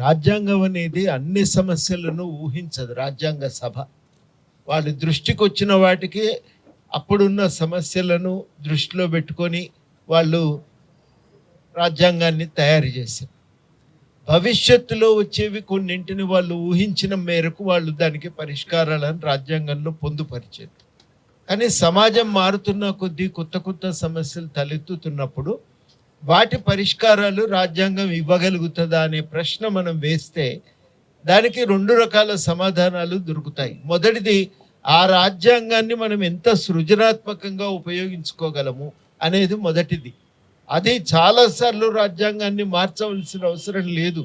రాజ్యాంగం అనేది అన్ని సమస్యలను ఊహించదు రాజ్యాంగ సభ. వాళ్ళ దృష్టికి వచ్చిన వాటికి అప్పుడున్న సమస్యలను దృష్టిలో పెట్టుకొని వాళ్ళు రాజ్యాంగాన్ని తయారు చేశారు. భవిష్యత్తులో వచ్చేవి కొన్నింటిని వాళ్ళు ఊహించిన మేరకు వాళ్ళు దానికి పరిష్కారాలను రాజ్యాంగంలో పొందుపరిచారు. కానీ సమాజం మారుతున్న కొద్దీ కొత్త కొత్త సమస్యలు తలెత్తుతున్నప్పుడు వాటి పరిష్కారాలు రాజ్యాంగం ఇవ్వగలుగుతుందా అనే ప్రశ్న మనం వేస్తే దానికి రెండు రకాల సమాధానాలు దొరుకుతాయి. మొదటిది ఆ రాజ్యాంగాన్ని మనం ఎంత సృజనాత్మకంగా ఉపయోగించుకోగలము అనేది మొదటిది. అది చాలాసార్లు రాజ్యాంగాన్ని మార్చవలసిన అవసరం లేదు.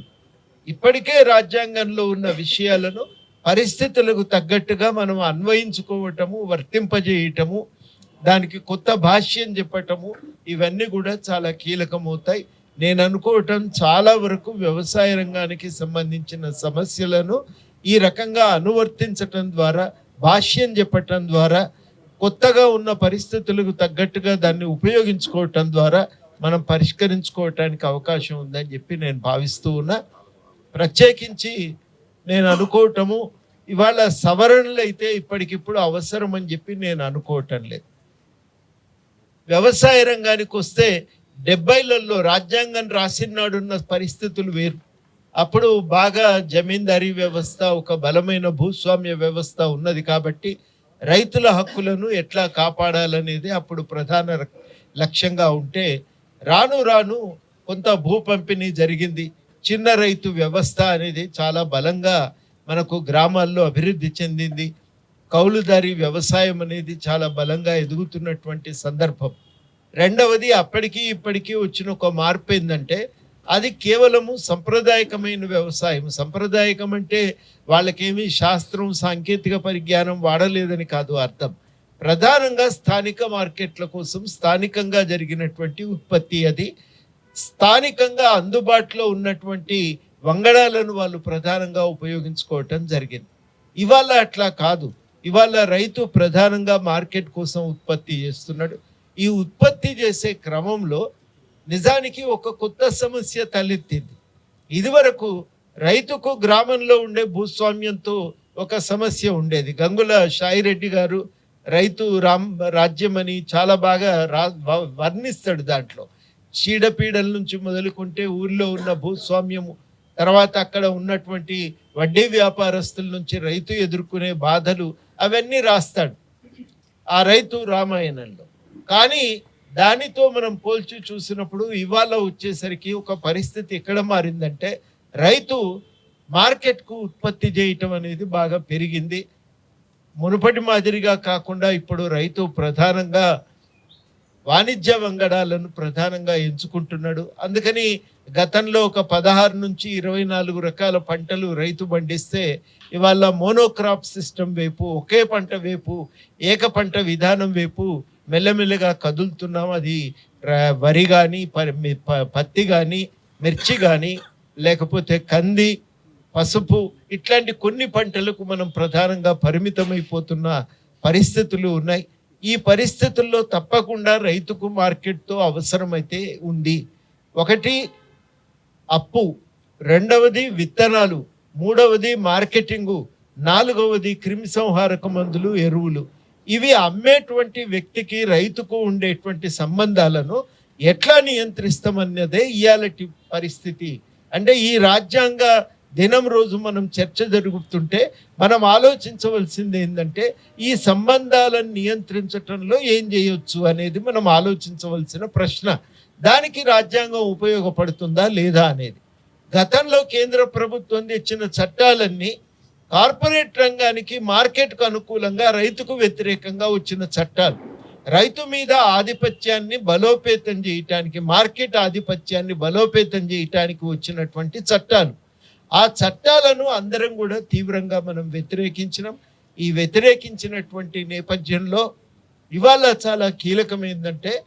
ఇప్పటికే రాజ్యాంగంలో ఉన్న విషయాలను పరిస్థితులకు తగ్గట్టుగా మనం అన్వయించుకోవటము వర్తింపజేయటము దానికి కొత్త భాష్యం చెప్పటము ఇవన్నీ కూడా చాలా కీలకమవుతాయి. నేను అనుకోవటం చాలా వరకు వ్యవసాయ రంగానికి సంబంధించిన సమస్యలను ఈ రకంగా అనువర్తించటం ద్వారా భాష్యం చెప్పటం ద్వారా కొత్తగా ఉన్న పరిస్థితులకు తగ్గట్టుగా దాన్ని ఉపయోగించుకోవటం ద్వారా మనం పరిష్కరించుకోవటానికి అవకాశం ఉందని చెప్పి నేను భావిస్తూ ఉన్నా. ప్రత్యేకించి నేను అనుకోవటము ఇవాళ సవరణలు అయితే ఇప్పటికిప్పుడు అవసరం అని చెప్పి నేను అనుకోవటం లేదు. వ్యవసాయ రంగానికి వస్తే డెబ్బైలలో రాజ్యాంగం రాసినాడున్న పరిస్థితులు వేరు. అప్పుడు బాగా జమీందారీ వ్యవస్థ ఒక బలమైన భూస్వామ్య వ్యవస్థ ఉన్నది కాబట్టి రైతుల హక్కులను ఎట్లా కాపాడాలనేది అప్పుడు ప్రధాన లక్ష్యంగా ఉంటే రాను రాను కొంత భూ పంపిణీ జరిగింది. చిన్న రైతు వ్యవస్థ అనేది చాలా బలంగా మనకు గ్రామాల్లో అభివృద్ధి చెందింది. కౌలుదారి వ్యవసాయం అనేది చాలా బలంగా ఎదుగుతున్నటువంటి సందర్భం. రెండవది అప్పటికి ఇప్పటికీ వచ్చిన ఒక మార్పు ఏంటంటే అది కేవలము సంప్రదాయకమైన వ్యవసాయం. సంప్రదాయకం అంటే వాళ్ళకేమీ శాస్త్రం సాంకేతిక పరిజ్ఞానం వాడలేదని కాదు అర్థం. ప్రధానంగా స్థానిక మార్కెట్ల కోసం స్థానికంగా జరిగినటువంటి ఉత్పత్తి అది. స్థానికంగా అందుబాటులో ఉన్నటువంటి వంగడాలను వాళ్ళు ప్రధానంగా ఉపయోగించుకోవటం జరిగింది. ఇవాళ అట్లా కాదు. ఇవాళ రైతు ప్రధానంగా మార్కెట్ కోసం ఉత్పత్తి చేస్తున్నాడు. ఈ ఉత్పత్తి చేసే క్రమంలో నిజానికి ఒక కొత్త సమస్య తలెత్తింది. ఇదివరకు రైతుకు గ్రామంలో ఉండే భూస్వామ్యంతో ఒక సమస్య ఉండేది. గంగుల షాయిరెడ్డి గారు రైతు రామ్ రాజ్యం అని చాలా బాగా రా వర్ణిస్తాడు దాంట్లో. చీడపీడల నుంచి మొదలుకుంటే ఊర్లో ఉన్న భూస్వామ్యము తర్వాత అక్కడ ఉన్నటువంటి వడ్డీ వ్యాపారస్తుల నుంచి రైతు ఎదుర్కొనే బాధలు అవన్నీ రాస్తాడు. ఆ రైతు రామాయణంలో. కానీ దానితో మనం పోల్చి చూసినప్పుడు ఇవాళ వచ్చేసరికి ఒక పరిస్థితి ఎక్కడ మారిందంటే రైతు మార్కెట్కు ఉత్పత్తి చేయటం అనేది బాగా పెరిగింది. మునుపటి మాదిరిగా కాకుండా ఇప్పుడు రైతు ప్రధానంగా వాణిజ్య వంగడాలను ప్రధానంగా ఎంచుకుంటున్నాడు. అందుకని గతంలో ఒక పదహారు నుంచి ఇరవై నాలుగు రకాల పంటలు రైతు పండిస్తే ఇవాళ మోనోక్రాప్ సిస్టమ్ వైపు ఒకే పంట వైపు ఏక పంట విధానం వైపు మెల్లమెల్లగా కదులుతున్నాం. అది వరి కానీ పత్తి కానీ మిర్చి కానీ లేకపోతే కంది పసుపు ఇట్లాంటి కొన్ని పంటలకు మనం ప్రధానంగా పరిమితమైపోతున్న పరిస్థితులు ఉన్నాయి. ఈ పరిస్థితుల్లో తప్పకుండా రైతుకు మార్కెట్తో అవసరమైతే ఉంది. ఒకటి అప్పు. రెండవది విత్తనాలు. మూడవది మార్కెటింగు. నాలుగవది క్రిమిసంహారక మందులు ఎరువులు. ఇవి అమ్మేటువంటి వ్యక్తికి రైతుకు ఉండేటువంటి సంబంధాలను ఎట్లా నియంత్రిస్తామన్నదే ఇయాలటి పరిస్థితి. అంటే ఈ రాజ్యాంగ దినం రోజు మనం చర్చ జరుగుతుంటే మనం ఆలోచించవలసింది ఏంటంటే ఈ సంబంధాలను నియంత్రించటంలో ఏం చేయొచ్చు అనేది మనం ఆలోచించవలసిన ప్రశ్న. దానికి రాజ్యాంగం ఉపయోగపడుతుందా లేదా అనేది. గతంలో కేంద్ర ప్రభుత్వం తెచ్చిన చట్టాలన్నీ కార్పొరేట్ రంగానికి మార్కెట్కు అనుకూలంగా రైతుకు వ్యతిరేకంగా వచ్చిన చట్టాలు. రైతు మీద ఆధిపత్యాన్ని బలోపేతం చేయటానికి మార్కెట్ ఆధిపత్యాన్ని బలోపేతం చేయటానికి వచ్చినటువంటి చట్టాలు. ఆ చట్టాలను అందరం కూడా తీవ్రంగా మనం వ్యతిరేకించినాం. ఈ వ్యతిరేకించినటువంటి నేపథ్యంలో ఇవాళ చాలా కీలకం ఏంటంటే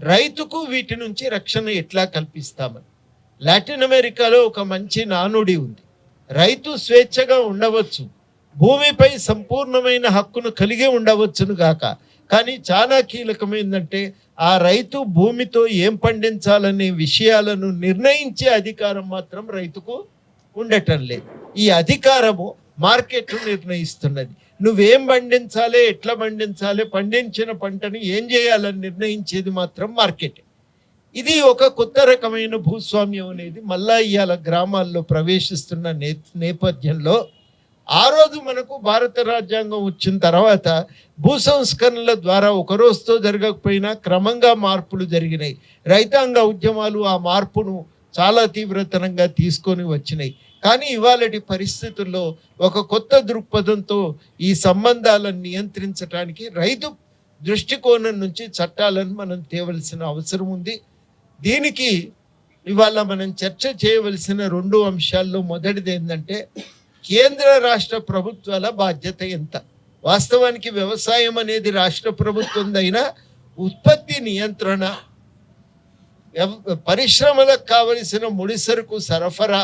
రైతుకు వీటి నుంచి రక్షణ ఎట్లా కల్పిస్తామని. లాటిన్ అమెరికాలో ఒక మంచి నానుడి ఉంది. రైతు స్వేచ్ఛగా ఉండవచ్చు. భూమిపై సంపూర్ణమైన హక్కును కలిగి ఉండవచ్చును గాక. కానీ చాలా కీలకమైందంటే ఆ రైతు భూమితో ఏం పండించాలనే విషయాలను నిర్ణయించే అధికారం మాత్రం రైతుకు ఉండటం లేదు. ఈ అధికారము మార్కెట్ నిర్ణయిస్తున్నది. నువ్వేం పండించాలి ఎట్లా పండించాలి పండించిన పంటని ఏం చేయాలని నిర్ణయించేది మాత్రం మార్కెట్. ఇది ఒక కొత్త రకమైన భూస్వామ్యం అనేది మళ్ళా ఇవాళ గ్రామాల్లో ప్రవేశిస్తున్న నే నేపథ్యంలో ఆ రోజు మనకు భారత రాజ్యాంగం వచ్చిన తర్వాత భూ సంస్కరణల ద్వారా ఒక రోజుతో జరగకపోయినా క్రమంగా మార్పులు జరిగినాయి. రైతాంగ ఉద్యమాలు ఆ మార్పును చాలా తీవ్రతరంగా తీసుకొని వచ్చినాయి. కానీ ఇవాళటి పరిస్థితుల్లో ఒక కొత్త దృక్పథంతో ఈ సంబంధాలను నియంత్రించడానికి రైతు దృష్టికోణం నుంచి చట్టాలను మనం తేవలసిన అవసరం ఉంది. దీనికి ఇవాళ మనం చర్చ చేయవలసిన రెండు అంశాల్లో మొదటిది ఏంటంటే కేంద్ర రాష్ట్ర ప్రభుత్వాల బాధ్యత ఎంత? వాస్తవానికి వ్యవసాయం అనేది రాష్ట్ర ప్రభుత్వందైనా ఉత్పత్తి నియంత్రణ పరిశ్రమలకు కావలసిన ముడిసరుకు సరఫరా.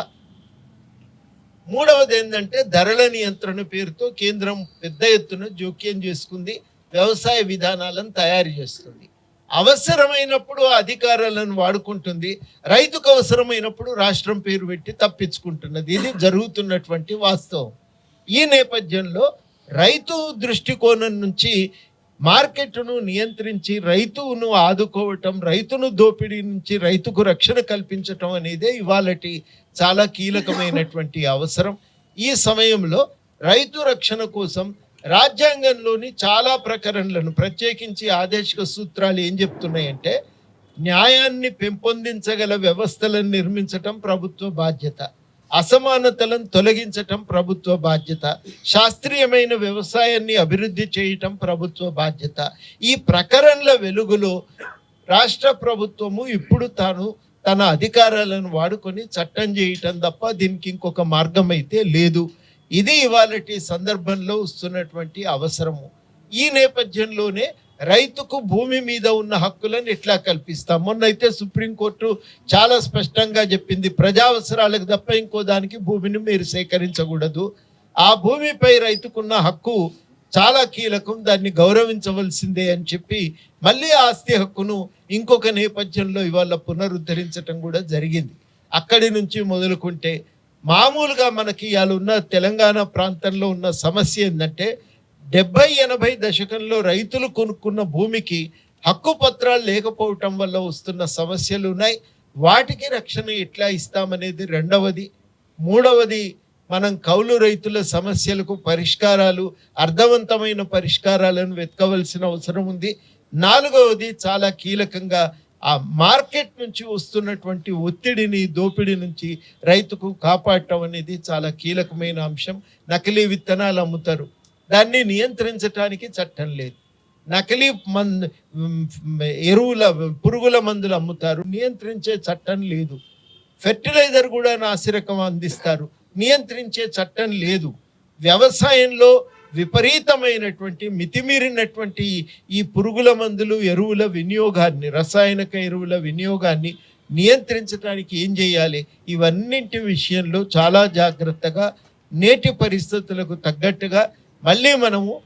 మూడవది ఏంటంటే ధరల నియంత్రణ పేరుతో కేంద్రం పెద్ద ఎత్తున జోక్యం చేసుకుంది వ్యవసాయ విధానాలను తయారు చేస్తుంది. అవసరమైనప్పుడు అధికారాలను వాడుకుంటుంది రైతుకు అవసరమైనప్పుడు రాష్ట్రం పేరు పెట్టి తప్పించుకుంటున్నది. ఇది జరుగుతున్నటువంటి వాస్తవం. ఈ నేపథ్యంలో రైతు దృష్టికోణం నుంచి మార్కెట్ను నియంత్రించి రైతును ఆదుకోవటం రైతును దోపిడీ నుంచి రైతుకు రక్షణ కల్పించటం అనేదే ఇవాళటి చాలా కీలకమైనటువంటి అవసరం. ఈ సమయంలో రైతు రక్షణ కోసం రాజ్యాంగంలోని చాలా ప్రకరణలను ప్రత్యేకించి ఆదేశిక సూత్రాలు ఏం చెప్తున్నాయంటే న్యాయాన్ని పెంపొందించగల వ్యవస్థలను నిర్మించటం ప్రభుత్వ బాధ్యత. అసమానతలను తొలగించటం ప్రభుత్వ బాధ్యత. శాస్త్రీయమైన వ్యవసాయాన్ని అభివృద్ధి చేయటం ప్రభుత్వ బాధ్యత. ఈ ప్రకరణల వెలుగులో రాష్ట్ర ప్రభుత్వము ఇప్పుడు తాను తన అధికారాలను వాడుకొని చట్టం చేయటం తప్ప దీనికి ఇంకొక మార్గం అయితే లేదు. ఇది ఇవాళటి సందర్భంలో వస్తున్నటువంటి అవసరము. ఈ నేపథ్యంలోనే రైతుకు భూమి మీద ఉన్న హక్కులను ఎట్లా కల్పిస్తాం? మొన్నైతే సుప్రీంకోర్టు చాలా స్పష్టంగా చెప్పింది ప్రజావసరాలకు తప్ప ఇంకో దానికి భూమిని మీరు సేకరించకూడదు. ఆ భూమిపై రైతుకున్న హక్కు చాలా కీలకం దాన్ని గౌరవించవలసిందే అని చెప్పి మళ్ళీ ఆస్తి హక్కును ఇంకొక నేపథ్యంలో ఇవాళ పునరుద్ధరించటం కూడా జరిగింది. అక్కడి నుంచి మొదలుకుంటే మామూలుగా మనకి ఇవాళ ఉన్న తెలంగాణ ప్రాంతంలో ఉన్న సమస్య ఏంటంటే డెబ్బై ఎనభై దశకంలో రైతులు కొనుక్కున్న భూమికి హక్కు పత్రాలు లేకపోవటం వల్ల వస్తున్న సమస్యలు ఉన్నాయి. వాటికి రక్షణ ఎట్లా ఇస్తామనేది రెండవది. మూడవది మనం కౌలు రైతుల సమస్యలకు పరిష్కారాలు అర్థవంతమైన పరిష్కారాలను వెతకవలసిన అవసరం ఉంది. నాలుగవది చాలా కీలకంగా ఆ మార్కెట్ నుంచి వస్తున్నటువంటి ఒత్తిడిని దోపిడీ నుంచి రైతుకు కాపాడటం అనేది చాలా కీలకమైన అంశం. నకిలీ విత్తనాలు అమ్ముతారు. దాన్ని నియంత్రించడానికి చట్టం లేదు. నకిలీ మందు ఎరువుల పురుగుల మందులు అమ్ముతారు. నియంత్రించే చట్టం లేదు. ఫెర్టిలైజర్ కూడా నాసిరకం అందిస్తారు. నియంత్రించే చట్టం లేదు. వ్యవసాయంలో విపరీతమైనటువంటి మితిమీరినటువంటి ఈ పురుగుల మందులు ఎరువుల వినియోగాన్ని రసాయనిక ఎరువుల వినియోగాన్ని నియంత్రించడానికి ఏం చేయాలి? ఇవన్నింటి విషయంలో చాలా జాగ్రత్తగా నేటి పరిస్థితులకు తగ్గట్టుగా మళ్ళీ మనము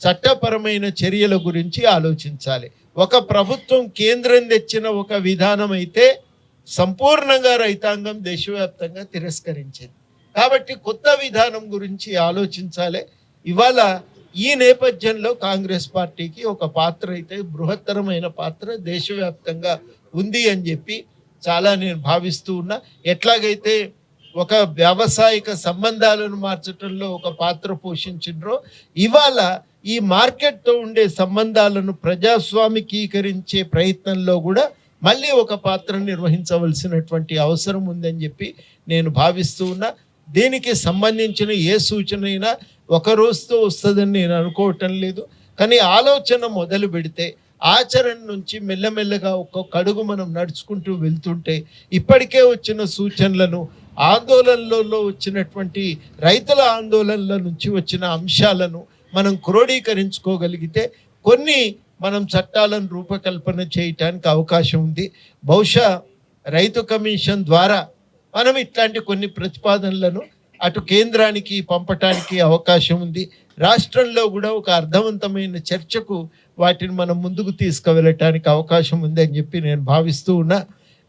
చట్టపరమైన చర్యల గురించి ఆలోచించాలి. ఒక ప్రభుత్వం కేంద్రం తెచ్చిన ఒక విధానం అయితే సంపూర్ణంగా రైతాంగం దేశవ్యాప్తంగా తిరస్కరించింది. కాబట్టి కొత్త విధానం గురించి ఆలోచించాలి. ఇవాళ ఈ నేపథ్యంలో కాంగ్రెస్ పార్టీకి ఒక పాత్ర అయితే బృహత్తరమైన పాత్ర దేశవ్యాప్తంగా ఉంది అని చెప్పి చాలా నేను భావిస్తూ ఉన్నా. ఎట్లాగైతే ఒక వ్యావసాయిక సంబంధాలను మార్చటంలో ఒక పాత్ర పోషించిండ్రో ఇవాళ ఈ మార్కెట్తో ఉండే సంబంధాలను ప్రజాస్వామికీకరించే ప్రయత్నంలో కూడా మళ్ళీ ఒక పాత్ర నిర్వహించవలసినటువంటి అవసరం ఉందని చెప్పి నేను భావిస్తూ ఉన్నా. దీనికి సంబంధించిన ఏ సూచన అయినా ఒక రోజుతో వస్తుందని నేను అనుకోవటం లేదు. కానీ ఆలోచన మొదలు పెడితే ఆచరణ నుంచి మెల్లమెల్లగా ఒక్కొక్క అడుగు మనం నడుచుకుంటూ వెళ్తుంటే ఇప్పటికే వచ్చిన సూచనలను ఆందోళనలలో వచ్చినటువంటి రైతుల ఆందోళనల నుంచి వచ్చిన అంశాలను మనం క్రోడీకరించుకోగలిగితే కొన్ని మనం చట్టాలను రూపకల్పన చేయటానికి అవకాశం ఉంది. బహుశా రైతు కమిషన్ ద్వారా మనం ఇట్లాంటి కొన్ని ప్రతిపాదనలను అటు కేంద్రానికి పంపటానికి అవకాశం ఉంది. రాష్ట్రంలో కూడా ఒక అర్థవంతమైన చర్చకు వాటిని మనం ముందుకు తీసుకువెళ్ళటానికి అవకాశం ఉంది అని చెప్పి నేను భావిస్తూ ఉన్నా.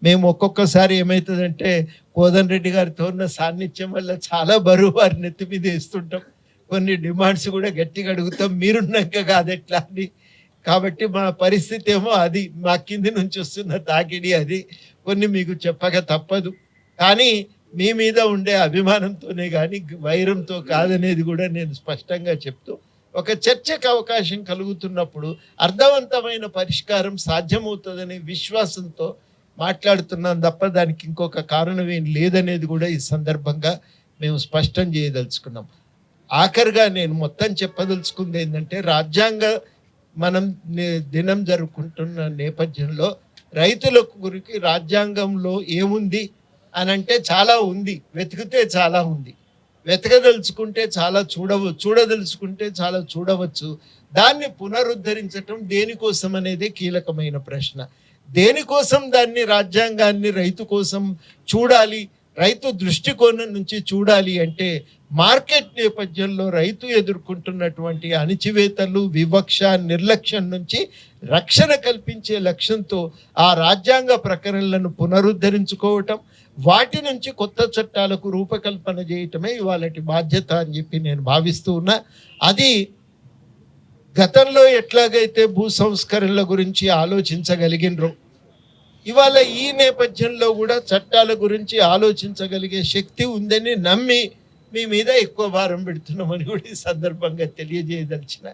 మేము ఒక్కొక్కసారి ఏమవుతుందంటే కోదన్ రెడ్డి గారితో ఉన్న సాన్నిధ్యం వల్ల చాలా బరువు వారి నెత్తి మీద వేస్తుంటాం. కొన్ని డిమాండ్స్ కూడా గట్టిగా అడుగుతాం. మీరున్నాక కాదు ఎట్లా అని. కాబట్టి మా పరిస్థితి ఏమో అది. మా కింది నుంచి వస్తున్న తాకిడి అది. కొన్ని మీకు చెప్పక తప్పదు. కానీ మీ మీద ఉండే అభిమానంతోనే కానీ వైరంతో కాదనేది కూడా నేను స్పష్టంగా చెప్తూ ఒక చర్చకు అవకాశం కలుగుతున్నప్పుడు అర్థవంతమైన పరిష్కారం సాధ్యమవుతుందనే విశ్వాసంతో మాట్లాడుతున్నాం తప్ప దానికి ఇంకొక కారణం ఏం లేదనేది కూడా ఈ సందర్భంగా మేము స్పష్టం చేయదలుచుకున్నాం. ఆఖరిగా నేను మొత్తం చెప్పదలుచుకుంది ఏంటంటే రాజ్యాంగ మనం దినం జరుపుకుంటున్న నేపథ్యంలో రైతుల గురికి రాజ్యాంగంలో ఏముంది అని అంటే చాలా ఉంది వెతికితే చాలా ఉంది వెతకదలుచుకుంటే చాలా చూడవ చూడదలుచుకుంటే చాలా చూడవచ్చు. దాన్ని పునరుద్ధరించటం దేనికోసం అనేది కీలకమైన ప్రశ్న. దేనికోసం దాన్ని రాజ్యాంగాన్ని రైతు కోసం చూడాలి? రైతు దృష్టికోణం నుంచి చూడాలి అంటే మార్కెట్ నేపథ్యంలో రైతు ఎదుర్కొంటున్నటువంటి అణిచివేతలు వివక్ష నిర్లక్ష్యం నుంచి రక్షణ కల్పించే లక్ష్యంతో ఆ రాజ్యాంగ ప్రకరణలను పునరుద్ధరించుకోవటం వాటి నుంచి కొత్త చట్టాలకు రూపకల్పన చేయటమే ఇవాళటి బాధ్యత అని చెప్పి నేను భావిస్తూ ఉన్నా. అది గతంలో ఎట్లాగైతే భూ సంస్కరణల గురించి ఆలోచించగలిగినరు ఇవాళ ఈ నేపథ్యంలో కూడా చట్టాల గురించి ఆలోచించగలిగే శక్తి ఉందని నమ్మి మీ మీద ఎక్కువ భారం పెడుతున్నామని కూడా ఈ సందర్భంగా తెలియజేయదలిచిన.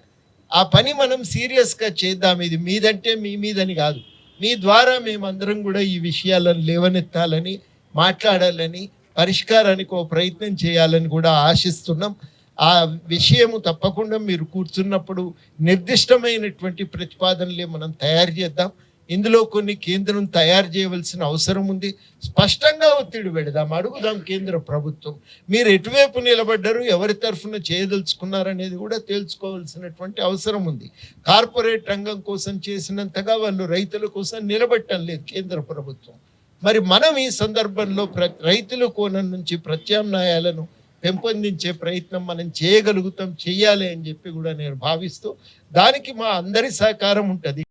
ఆ పని మనం సీరియస్గా చేద్దాం. ఇది మీదంటే మీ మీదని కాదు. మీ ద్వారా మేమందరం కూడా ఈ విషయాలను లేవనెత్తాలని మాట్లాడాలని పరిష్కారానికి ఒక ప్రయత్నం చేయాలని కూడా ఆశిస్తున్నాం. ఆ విషయము తప్పకుండా మీరు కూర్చున్నప్పుడు నిర్దిష్టమైనటువంటి ప్రతిపాదనలే మనం తయారు చేద్దాం. ఇందులో కొన్ని కేంద్రం తయారు చేయవలసిన అవసరం ఉంది. స్పష్టంగా ఒత్తిడి పెడదాం. అడుగుదాం కేంద్ర ప్రభుత్వం. మీరు ఎటువైపు నిలబడ్డారు ఎవరి తరఫున చేయదలుచుకున్నారనేది కూడా తేల్చుకోవాల్సినటువంటి అవసరం ఉంది. కార్పొరేట్ రంగం కోసం చేసినంతగా వాళ్ళు రైతుల కోసం నిలబెట్టడం లేదు కేంద్ర ప్రభుత్వం. మరి మనం ఈ సందర్భంలో ప్ర రైతుల కోణం నుంచి ప్రత్యామ్నాయాలను పెంపొందించే ప్రయత్నం మనం చేయగలుగుతాం చేయాలి అని చెప్పి కూడా నేను భావిస్తూ దానికి మా అందరి సహకారం ఉంటుంది.